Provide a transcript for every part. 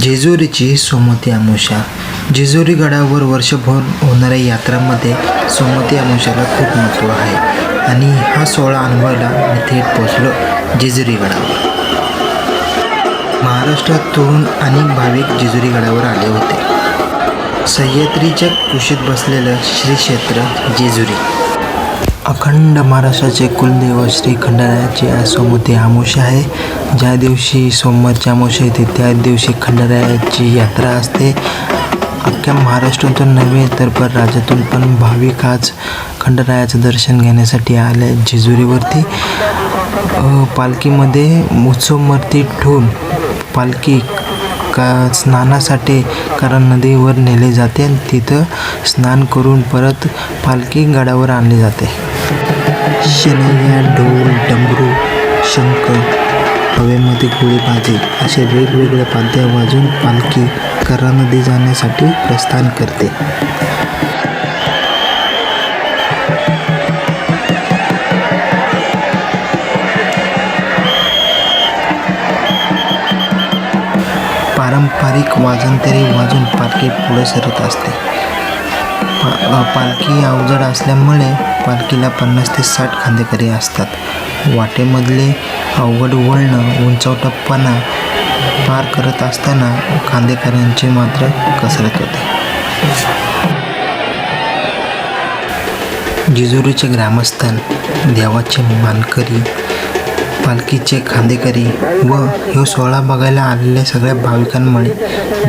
जेजुरीची सोमती अमुषा जेजुरी गडावर वर्षभर होणाऱ्या यात्रांमध्ये सोमती अमुषाला खूप महत्त्व आहे. आणि हा सोहळा अनुभवायला मी थेट पोचलो जेजुरी गडावर. महाराष्ट्रातून अनेक भाविक जेजुरी गडावर आले होते. सह्याद्रीच्या कुशीत बसलेलं श्री क्षेत्र जेजुरी. अखंड महाराष्ट्राचे कुलदेव श्री खंडारायाची आज सोमवती अमावस्या आहे. ज्या दिवशी सोमवारची अमावस्या येते त्या दिवशी खंडारायाची यात्रा असते. अख्ख्या महाराष्ट्रातून नव्हे तर पर राज्यातून पण भाविक आज खंडरायाचं दर्शन घेण्यासाठी आले जेजुरीवरती. अ, पालखीमध्ये उत्सवमूर्ती ठेवून पालखी का स्नानासाठी कारण नदीवर नेले जाते आणि तिथं स्नान करून परत पालखी गडावर आणली जाते. शनैया ढोल डमरू शंख हवेमध्ये गोळीबाजी असे वेगवेगळ्या पाद्या वाजून पालखी करा नदी जाण्यासाठी प्रस्थान करते. ठराविक वाजन तरी वाजून पालखी पुढे सरत असते. पा पालखी अवजड असल्यामुळे पालखीला पन्नास ते साठ खांदेकरी असतात. वाटेमधले अवघड वळणं उंचवटप्पाना पार करत असताना खांदेकऱ्यांची मात्र कसरत होते. जिजुरीचे ग्रामस्थान देवाचे मानकरी पालखीचे खांदेकरी व ह्यो सोहळा बघायला आलेल्या सगळ्या भाविकांमुळे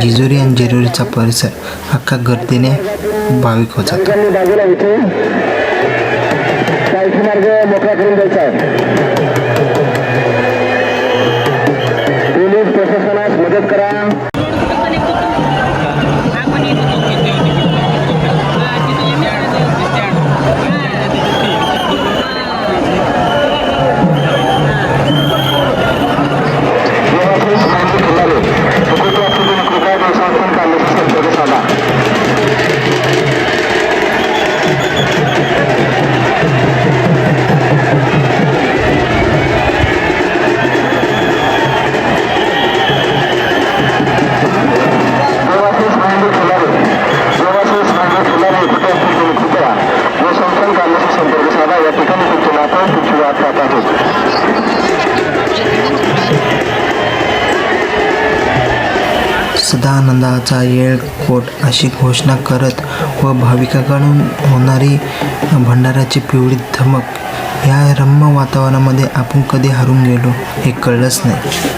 जेजुरी आणि जेजुरीचा परिसर अख्खा गर्दीने भाविक होत जातो. मार्ग मोकळा करून द्यायचा आहे. पोलीस प्रशासनास मदत करा. सदानंदाचा येळ कोट अशी घोषणा करत व भाविकाकडून होणारी भंडाराची पिवळी धमक या रम्य वातावरणामध्ये आपण कधी हरून गेलो हे कळलंच नाही.